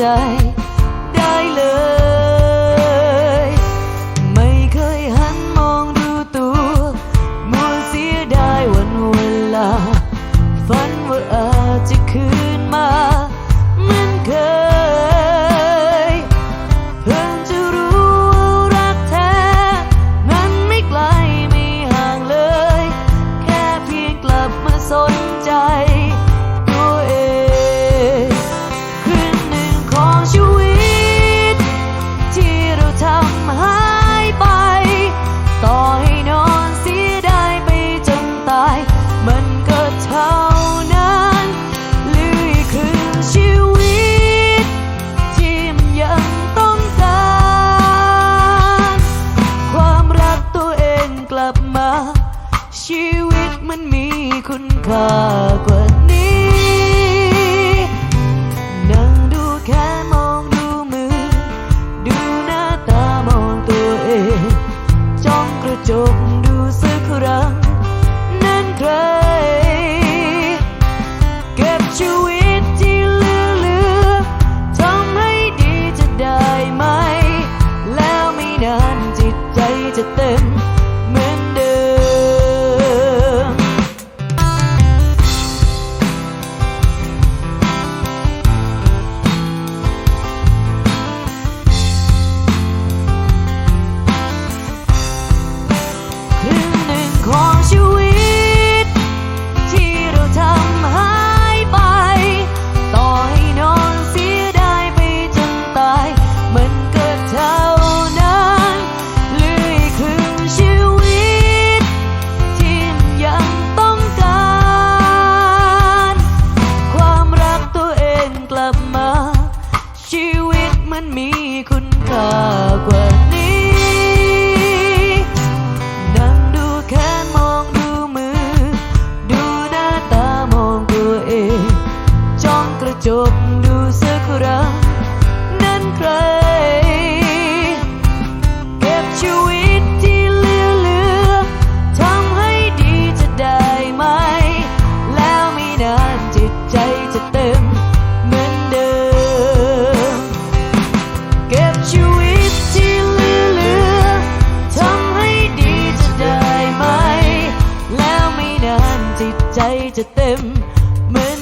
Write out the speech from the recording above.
ใจได้เลย คุณค่ากว่านี้นั่งดูแค่มองดูมือ ดูหน้าตามองตัวเองจ้องกระจก จบดูสักครั้งนั้นใคร เก็บชีวิตที่เหลือเหลือทำให้ดีจะได้ไหม แล้วไม่นานจิตใจจะเต็มเหมือนเดิม เก็บชีวิตที่เหลือเหลือทำให้ดีจะได้ไหม แล้วไม่นานจิตใจจะเต็มเหมือน